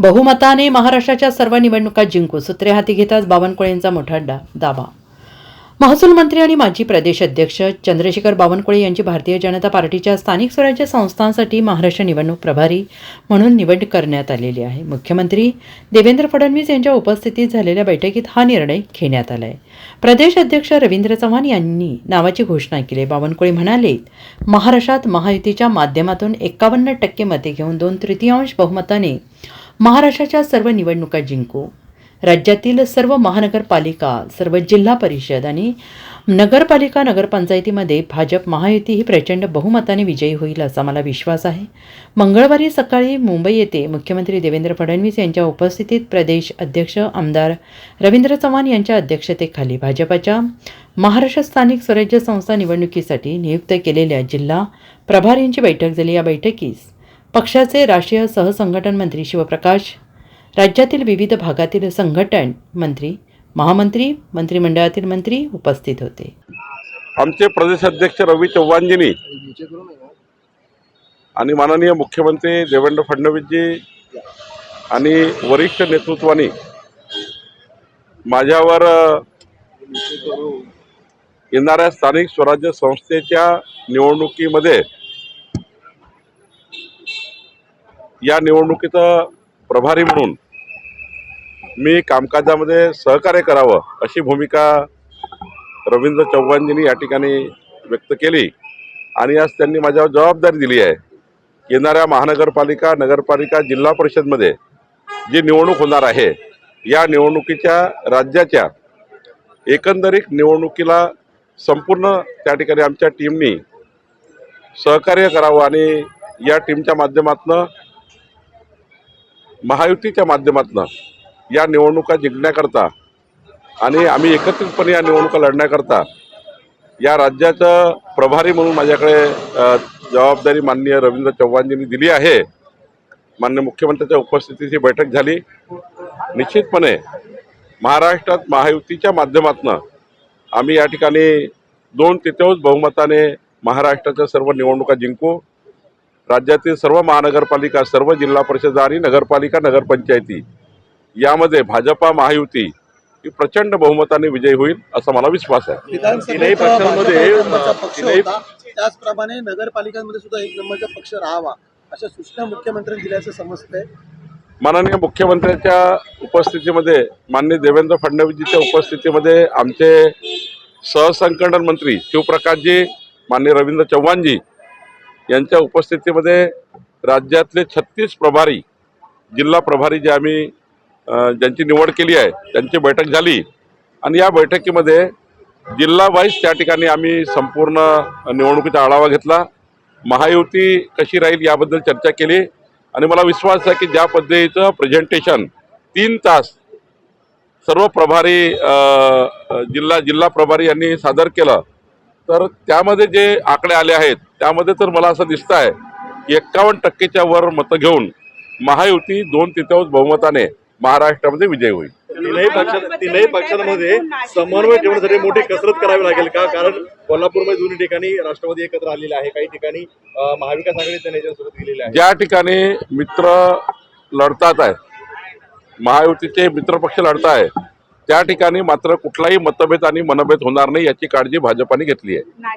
बहुमताने महाराष्ट्राच्या सर्व निवडणुका जिंकू. सूत्रे हाती घेताच बावनकुळेंचा मोठा डा दावा. महसूल मंत्री आणि माजी प्रदेश अध्यक्ष चंद्रशेखर बावनकुळे यांची भारतीय जनता पार्टीच्या स्थानिक स्वराज्य संस्थांसाठी महाराष्ट्र निवडणूक प्रभारी म्हणून निवड करण्यात आलेली आहे. मुख्यमंत्री देवेंद्र फडणवीस यांच्या उपस्थितीत झालेल्या बैठकीत हा निर्णय घेण्यात आला आहे प्रदेश अध्यक्ष रवींद्र चव्हाण यांनी नावाची घोषणा केली. बावनकुळे म्हणाले महाराष्ट्रात महायुतीच्या माध्यमातून एकावन्न टक्के मते घेऊन दोन तृतीयांश बहुमताने महाराष्ट्राच्या सर्व निवडणुका जिंकू. राज्यातील सर्व महानगरपालिका सर्व जिल्हा परिषद आणि नगरपालिका नगरपंचायतीमध्ये भाजप महायुती ही प्रचंड बहुमताने विजयी होईल असा मला विश्वास आहे. मंगळवारी सकाळी मुंबई येथे मुख्यमंत्री देवेंद्र फडणवीस यांच्या उपस्थितीत प्रदेश अध्यक्ष आमदार रवींद्र चव्हाण यांच्या अध्यक्षतेखाली भाजपाच्या महाराष्ट्र स्थानिक स्वराज्य संस्था निवडणुकीसाठी नियुक्त केलेल्या जिल्हा प्रभारींची बैठक झाली. या बैठकीस पक्षाचे राष्ट्रीय सहसंघटन मंत्री शिवप्रकाश राज्यातील विविध भागातील संघटन मंत्री महामंत्री मंत्रिमंडळातील मंत्री उपस्थित होते. आमचे प्रदेशाध्यक्ष रवी चव्हाणजींनी आणि माननीय मुख्यमंत्री देवेंद्र फडणवीसजी आणि वरिष्ठ नेतृत्वाने माझ्यावर येणाऱ्या स्थानिक स्वराज्य संस्थेच्या निवडणुकीमध्ये या निवडणुकीचं प्रभारी म्हणून मी कामकाजामध्ये सहकार्य करावं अशी भूमिका रवींद्र चव्हाणजींनी या ठिकाणी व्यक्त केली. आणि आज त्यांनी माझ्यावर जबाबदारी दिली आहे. येणाऱ्या महानगरपालिका नगरपालिका जिल्हा परिषदमध्ये जी निवडणूक होणार आहे या निवडणुकीच्या राज्याच्या एकंदरीत निवडणुकीला संपूर्ण त्या ठिकाणी आमच्या टीमनी सहकार्य करावं आणि या टीमच्या माध्यमातून महायुतीच्या माध्यमातून या निवडणुका जिंकण्याकरता आणि आम्ही एकत्रितपणे या निवडणुका लढण्याकरता या राज्याचं प्रभारी म्हणून माझ्याकडे जबाबदारी माननीय रवींद्र चव्हाणजींनी दिली आहे. माननीय मुख्यमंत्र्यांच्या उपस्थितीत ही बैठक झाली. निश्चितपणे महाराष्ट्रात महायुतीच्या माध्यमातून आम्ही या ठिकाणी दोन तिथेच बहुमताने महाराष्ट्राच्या सर्व निवडणुका जिंकू. राज्यातील सर्व महानगरपालिका सर्व जिल्हा परिषद आणि नगरपालिका नगरपंचायती यामध्ये भाजपा महायुती ही प्रचंड बहुमताने विजयी होईल असा मला विश्वास आहे. तिन्ही पक्षांमध्ये, त्याचप्रमाणे नगरपालिकांमध्ये सुद्धा एक नंबरचा पक्ष राहावा अशा सूचना मुख्यमंत्र्यांनी दिल्याचं समजतंय. माननीय मुख्यमंत्र्यांच्या उपस्थितीमध्ये माननीय देवेंद्र फडणवीसजीच्या उपस्थितीमध्ये आमचे सहसंकलन मंत्री शिवप्रकाशजी माननीय रवींद्र चव्हाणजी यांच्या उपस्थितीमध्ये राज्यातले छत्तीस प्रभारी जिल्हा प्रभारी जे आम्ही ज्यांची निवड केली आहे त्यांची बैठक झाली. आणि या बैठकीमध्ये जिल्हा वाईज त्या ठिकाणी आम्ही संपूर्ण निवडणुकीचा आढावा घेतला. महायुती कशी राहील याबद्दल चर्चा केली. आणि मला विश्वास आहे की ज्या पद्धतीचं प्रेझेंटेशन तीन तास सर्व प्रभारी जिल्हा जिल्हा प्रभारी यांनी सादर केलं तर त्यामध्ये जे आकडे आले आहेत त्यामध्ये तर मला असं दिसतं आहे की एक्कावन्न टक्केच्या वर मतं घेऊन महायुती दोन तृतीयांश बहुमताने महाराष्ट्रामध्ये विजय होईल. तीनही पक्षां तीनही पक्षांमध्ये समन्वय ठेवण्यासाठी मोठी कसरत करावी लागेल का? कारण कोल्हापूरमध्ये दोन्ही ठिकाणी राष्ट्रवादी एकत्र आलेले आहे. काही ठिकाणी महाविकास आघाडीच्या नेत्यांसोबत गेलेले आहे. ज्या ठिकाणी मित्र लढतात आहेत महायुतीचे मित्रपक्ष लढत आहे त्या ठिकाणी मात्र कुठलाही मतभेद आणि मनभेद होणार नाही याची काळजी भाजपाने घेतली आहे.